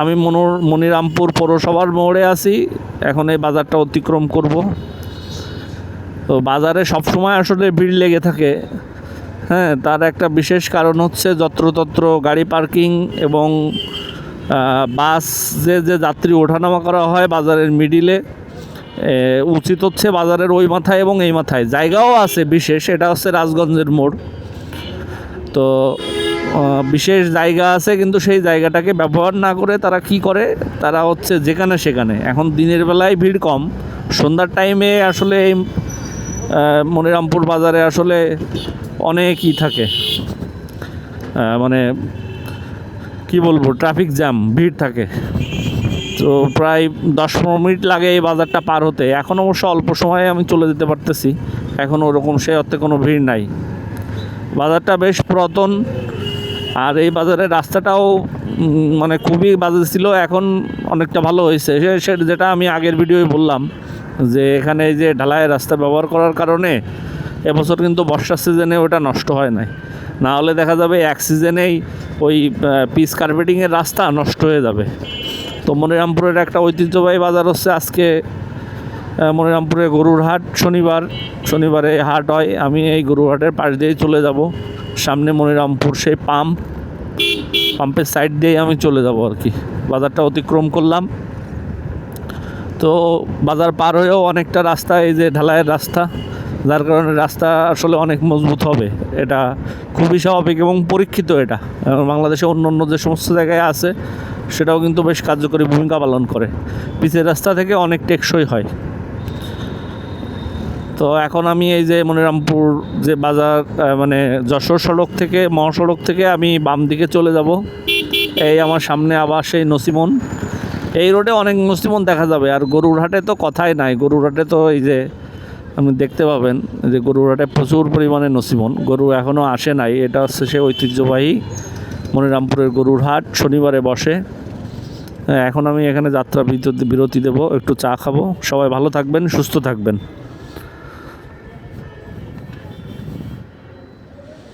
আমি মনোর মনিরামপুর পৌরসভার মোড়ে আছি। এখন এই বাজারটা অতিক্রম করব। তো বাজারে সবসময় আসলে ভিড় লেগে থাকে। হ্যাঁ তার একটা বিশেষ কারণ হচ্ছে যত্রতত্র গাড়ি পার্কিং এবং বাস যে যে যাত্রী ওঠানামা করা হয় বাজারের মিডিলে উচিত হচ্ছে বাজারের ওই মাথায় এবং এই মাথায়। জায়গাও আছে বিশেষ, এটা হচ্ছে রাজগঞ্জের মোড়। তো বিশেষ জায়গা আছে, কিন্তু সেই জায়গাটাকে ব্যবহার না করে তারা কি করে? তারা হচ্ছে যেখানে সেখানে। এখন দিনের বেলায় ভিড় কম। সন্ধ্যার টাইমে আসলে এই মনিরামপুর বাজারে আসলে অনেকই থাকে। মানে কি বলব ট্রাফিক জ্যাম ভিড় থাকে। তো প্রায় দশ পনেরো মিনিট লাগে এই বাজারটা পার হতে। এখন অবশ্য অল্প সময়ে আমি চলে যেতে পারতেছি। এখন ওরকম সে অর্থে কোনো ভিড় নাই। বাজারটা বেশ পুরাতন। আর এই বাজারের রাস্তাটাও মানে খুবই বাজে ছিল, এখন অনেকটা ভালো হয়েছে। সে- যেটা আমি আগের ভিডিওয় বললাম, যে এখানে এই যে ঢালাইয়ের রাস্তা ব্যবহার করার কারণে এবছর কিন্তু বর্ষার সিজনে ওটা নষ্ট হয় নাই। না হলে দেখা যাবে এক সিজনেই ওই পিস কার্পেটিংয়ের রাস্তা নষ্ট হয়ে যাবে। তো মনিরামপুরের একটা ঐতিহ্যবাহী বাজার হচ্ছে আজকে মনিরামপুরে গরুর হাট শনিবার। শনিবারে হাট হয়, আমি এই গরুর হাটের পাশ দিয়েই চলে যাব। সামনে মনিরামপুর সেই পাম্প। পাম্পের সাইড দিয়েই আমি চলে যাব আর কি। বাজারটা অতিক্রম করলাম। তো বাজার পার হয়েও অনেকটা রাস্তা, এই যে ঢালাইয়ের রাস্তা, যার কারণে রাস্তা আসলে অনেক মজবুত হবে। এটা খুবই স্বাভাবিক এবং পরীক্ষিত এটা। বাংলাদেশে অন্য অন্য যে সমস্ত জায়গায় আছে, সেটাও কিন্তু বেশ কার্যকরী ভূমিকা পালন করে। পিচের রাস্তা থেকে অনেক টেকসই হয়। তো এখন আমি এই যে মনিরামপুর যে বাজার মানে যশোর সড়ক থেকে, মহাসড়ক থেকে আমি বাম দিকে চলে যাব। এই আমার সামনে আবার সেই নসিমন। এই রোডে অনেক নসিমন দেখা যাবে। আর গরুরহাটে তো কথাই নাই। গরুরহাটে তো এই যে আপনি দেখতে পাবেন যে গরুরহাটে প্রচুর পরিমাণে নসিমন। গরু এখনও আসে নাই। এটা হচ্ছে সে ঐতিহ্যবাহী মনিরামপুরের গরুর হাট। শনিবারে বসে। এখন আমি এখানে যাত্রা বিরতি দেবো। একটু চা খাব। সবাই ভালো থাকবেন, সুস্থ থাকবেন।